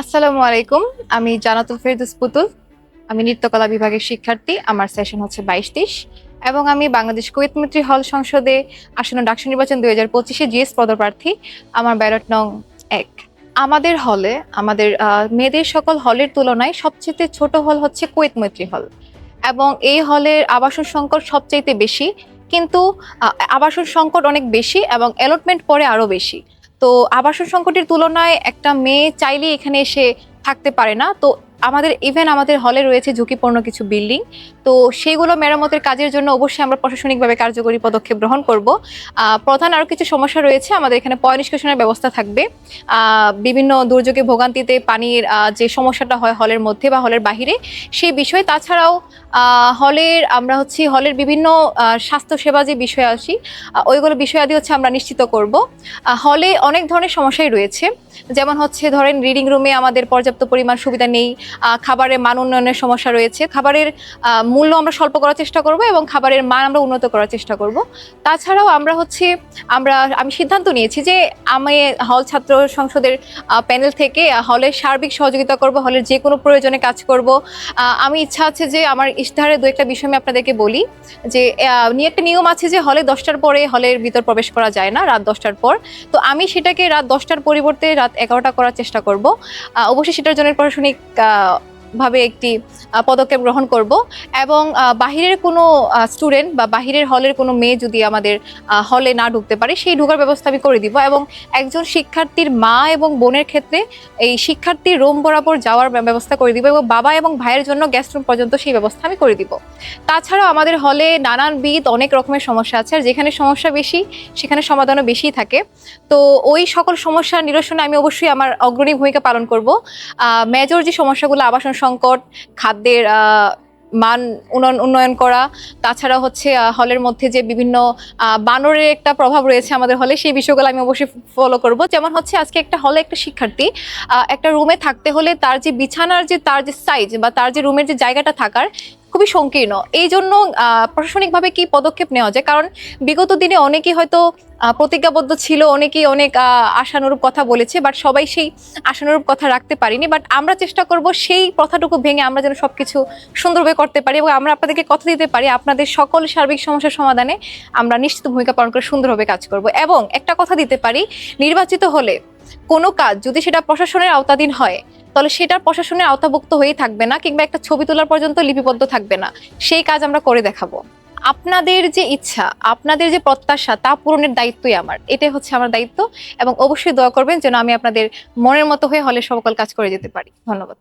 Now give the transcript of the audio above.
আসসালামু আলাইকুম, আমি জানাতুল ফেরদুস পুতুল। আমি নৃত্যকলা বিভাগের শিক্ষার্থী, আমার সেশন হচ্ছে বাইশ তিরিশ এবং আমি বাংলাদেশ কুয়েত মৈত্রী হল সংসদে আসন্ন ডাকসু নির্বাচন দুই হাজার পঁচিশে জিএস পদপ্রার্থী, আমার ব্যালট নং এক। আমাদের হলে, আমাদের মেয়েদের সকল হলের তুলনায় সবচেয়ে ছোট হল হচ্ছে কুয়েত মৈত্রী হল। এবং এই হলের আবাসন সংকট সবচাইতে বেশি, কিন্তু আবাসন সংকট অনেক বেশি এবং অ্যালটমেন্ট পরে আরও বেশি। তো আবাসন সংকটের তুলনায় একটা মেয়ে চাইলেই এখানে এসে থাকতে পারে না। তো আমাদের ইভেন আমাদের হলে রয়েছে ঝুঁকিপূর্ণ কিছু বিল্ডিং তো সেইগুলো মেরামতের কাজের জন্য অবশ্যই আমরা প্রশাসনিকভাবে কার্যকরী পদক্ষেপ গ্রহণ করব। প্রধান আরও কিছু সমস্যা রয়েছে, আমাদের এখানে পয় নিষ্কাশনের ব্যবস্থা থাকবে। বিভিন্ন দুর্যোগে ভোগান্তিতে পানির যে সমস্যাটা হয় হলের মধ্যে বা হলের বাহিরে সেই বিষয়ে তাছাড়াও হলের আমরা হচ্ছে হলের বিভিন্ন স্বাস্থ্যসেবা যে বিষয়ে আসি ওইগুলো বিষয়াদি হচ্ছে আমরা নিশ্চিত করব। হলে অনেক ধরনের সমস্যাই রয়েছে। যেমন হচ্ছে ধরেন রিডিং রুমে আমাদের পর্যাপ্ত পরিমাণ সুবিধা নেই খাবারের মান উন্নয়নের সমস্যা রয়েছে। খাবারের মূল্য আমরা স্বল্প করার চেষ্টা করব এবং খাবারের মান আমরা উন্নত করার চেষ্টা করব। তাছাড়াও আমরা হচ্ছে, আমরা, আমি সিদ্ধান্ত নিয়েছি যে আমি হল ছাত্র সংসদের প্যানেল থেকে হলের সার্বিক সহযোগিতা করব, হলের যে কোনো প্রয়োজনে কাজ করব। আমি ইচ্ছা আছে যে আমার ইশতেহারে দু একটা বিষয় আমি আপনাদেরকে বলি যে নিয়ে একটা নিয়ম আছে যে হলে দশটার পরে হলের ভিতর প্রবেশ করা যায় না, রাত দশটার পর। তো আমি সেটাকে রাত দশটার পরিবর্তে রাত এগারোটা করার চেষ্টা করব। অবশ্যই সেটার জন্য প্রশাসনিক uh, ভাবে একটি পদক্ষেপ গ্রহণ করব এবং বাহিরের কোনো স্টুডেন্ট বা বাহিরের হলের কোনো মেয়ে যদি আমাদের হলে না ঢুকতে পারে, সেই ঢোকার ব্যবস্থা আমি করে দিব এবং একজন শিক্ষার্থীর মা এবং বোনের ক্ষেত্রে এই শিক্ষার্থীর রুম বরাবর যাওয়ার ব্যবস্থা করে দিব এবং বাবা এবং ভাইয়ের জন্য গ্যাস রুম পর্যন্ত সেই ব্যবস্থা আমি করে দিব। তাছাড়াও আমাদের হলে নানানবিধ অনেক রকমের সমস্যা আছে আর যেখানে সমস্যা বেশি, সেখানে সমাধানও বেশিই থাকে। তো ওই সকল সমস্যার নিরসনে আমি অবশ্যই আমার অগ্রণী ভূমিকা পালন করব। মেজর যে সমস্যাগুলো আবাসন সংকট, খাদ্যের মান উন্নয়ন উন্নয়ন করা, তাছাড়া হচ্ছে হলের মধ্যে যে বিভিন্ন বানরের একটা প্রভাব রয়েছে আমাদের হলে, সেই বিষয়গুলো আমি অবশ্যই ফলো করব। যেমন হচ্ছে, আজকে একটা হলে একটা শিক্ষার্থী একটা রুমে থাকতে হলে তার যে বিছানার যে, তার যে সাইজ বা তার যে রুমের যে জায়গাটা থাকার খুবই সংকীর্ণ। এই জন্য প্রশাসনিকভাবে কি পদক্ষেপ নেওয়া যায়? কারণ বিগত দিনে অনেকেই হয়তো প্রতিজ্ঞাবদ্ধ ছিল, অনেকেই অনেক আশানুরূপ কথা বলেছে, বাট সবাই সেই আশানুরূপ কথা রাখতে পারিনি। বাট আমরা চেষ্টা করব সেই কথাটুকু ভেঙে আমরা যেন সব কিছু সুন্দরভাবে করতে পারি এবং আমরা আপনাদেরকে কথা দিতে পারি। আপনাদের সকল সার্বিক সমস্যার সমাধানে আমরা নিশ্চিত ভূমিকা পালন করে সুন্দরভাবে কাজ করব। এবং একটা কথা দিতে পারি, নির্বাচিত হলে কোনো কাজ যদি সেটা প্রশাসনের আওতাধীন হয় তাহলে সেটা প্রশাসনের আওতাভুক্ত হয়েই থাকবে না কিংবা একটা ছবি তোলার পর্যন্ত লিপিবদ্ধ থাকবে না। সেই কাজ আমরা করে দেখাবো। আপনাদের যে ইচ্ছা, আপনাদের যে প্রত্যাশা, তা পূরণের দায়িত্বই আমার। এটাই হচ্ছে আমার দায়িত্ব এবং অবশ্যই দোয়া করবেন যেন আমি আপনাদের মনের মতো হয়ে হলে সকল কাজ করে যেতে পারি। ধন্যবাদ।